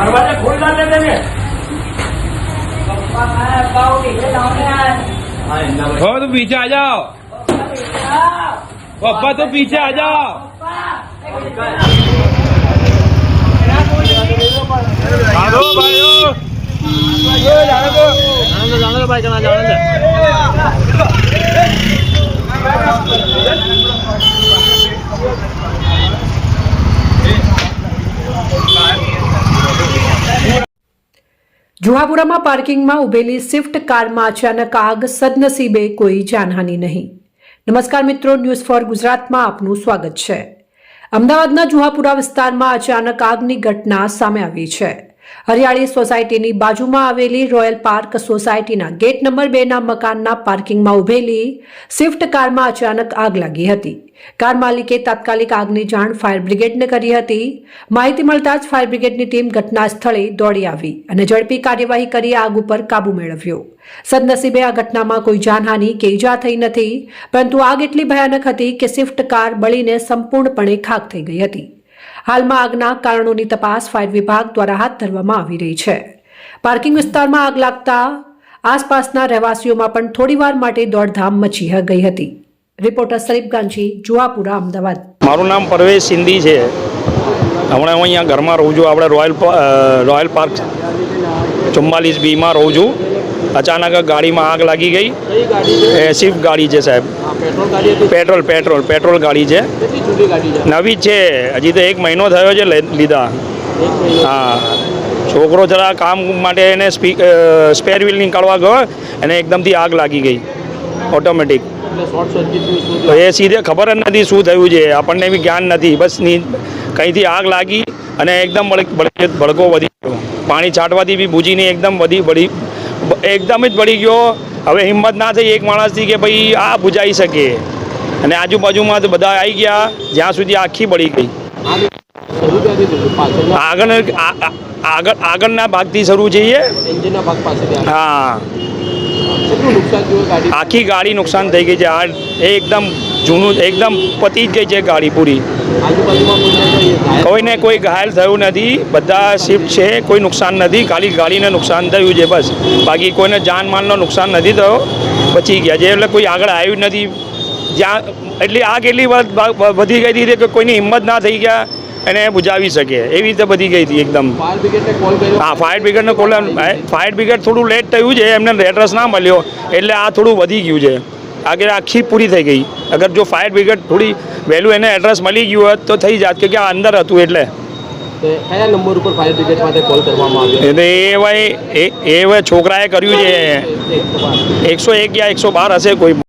दरवाजा खोल डाले देंगे हो तो पीछे आ जाओ पापा तो पीछे आ जाओ भागो भागो જુહાપુરામાં પાર્કિંગમાં ઉભેલી સ્વિફ્ટ કારમાં અચાનક આગ સદનસીબે કોઈ જાનહાની નહીં. નમસ્કાર મિત્રો, ન્યૂઝ ફોર ગુજરાતમાં આપનું સ્વાગત છે. અમદાવાદના જુહાપુરા વિસ્તારમાં અચાનક આગની ઘટના સામે આવી છે. હરિયાળી સોસાયટીની બાજુમાં આવેલી રોયલ પાર્ક સોસાયટીના ગેટ નંબર બેના મકાનના પાર્કિંગમાં ઉભેલી સ્વિફ્ટ કારમાં અચાનક આગ લાગી હતી. કાર માલિકે તાત્કાલિક આગની જાણ ફાયર બ્રિગેડને કરી હતી. માહિતી મળતા જ ફાયર બ્રિગેડની ટીમ ઘટના સ્થળે દોડી આવી અને ઝડપી કાર્યવાહી કરી આગ ઉપર કાબુ મેળવ્યો. સદનસીબે આ ઘટનામાં કોઈ જાનહાનિ કે ઈજા થઈ નથી, પરંતુ આગ એટલી ભયાનક હતી કે સ્વિફ્ટ કાર બળીને સંપૂર્ણપણે ખાક થઈ ગઈ હતી. હાલમાં આગના કારણોની તપાસ ફાયર વિભાગ દ્વારા હાથ ધરવામાં આવી રહી છે. પાર્કિંગ વિસ્તારમાં આગ લાગતા આસપાસના રહેવાસીઓમાં પણ થોડીવાર માટે દોડધામ મચી ગઈ હતી. રિપોર્ટર સરીફ ગાંધી જુઆપુરા અમદાવાદ. મારું નામ પરવેશ સિંધી છે. હમણાં હું અહીંયા ઘરમાં રહું છું. આપણે રોયલ રોયલ પાર્ક ચુમ્માલીસ બીમાં રહું છું. અચાનક ગાડીમાં આગ લાગી ગઈ. એ સ્વિફ્ટ ગાડી છે સાહેબ. પેટ્રોલ પેટ્રોલ પેટ્રોલ ગાડી છે. નવી છે. હજી તો એક મહિનો થયો છે લીધા. હા. છોકરો જરા કામ માટે એને સ્પેર વ્હીલ નીકાળવા ગયો અને એકદમથી આગ લાગી ગઈ. ઓટોમેટિક તો એ સીધે ખબર જ નથી શું થયું છે. આપણને બી જ્ઞાન નથી. બસની કંઈથી આગ લાગી અને એકદમ ભડકો વધી ગયો. પાણી છાંટવાથી બી ભૂજીની એકદમ વધી બળી એકદમ જ પડી ગયો. હવે હિંમત ના થઈ એક માણસથી કે ભાઈ આ બુજાઈ શકે. અને આજુબાજુમાં તો બધા આવી ગયા જ્યાં સુધી આખી બળી ગઈ. આગળ આગળ આગળના ભાગથી શરૂ જઈએ. હા. આખી ગાડી નુકસાન થઈ ગઈ છે. આ એ એકદમ જૂનું એકદમ પતી જ ગઈ છે ગાડી પૂરી. કોઈને કોઈ ઘાયલ થયું નથી, બધા શિફ્ટ છે, કોઈ નુકસાન નથી, ખાલી ગાડીને નુકસાન થયું છે બસ. બાકી કોઈને જાનમાલનો નુકસાન નથી થયો બચી ગયા છે. એટલે કોઈ આગળ આવ્યું નથી. જ્યાં, એટલી વ- વ- વધી ગઈ હતી કે કોઈની હિંમત ના થઈ ગયા, એને બુજાવી શકે. એવી રીતે વધી ગઈ હતી એકદમ. હા ફાયર બ્રિગેડને કોલ ફાયર બ્રિગેડ થોડું લેટ થયું છે, એમને એડ્રેસ ના મળ્યો. એટલે આ થોડું વધી ગયું છે. આગળ આખી પૂરી થઈ ગઈ. અગર જો ફાયર બ્રિગેડ થોડી વહેલું એને એડ્રેસ મળી ગયું હોત તો થઈ જાત કે આ અંદર હતું એટલે. કયા નંબર ઉપર ફાયર બ્રિગેડ માટે કોલ કરવામાં આવ્યો? એટલે એ ભાઈ એ એ છોકરાએ કર્યું છે. એકસો એક યા એકસો બાર હશે કોઈ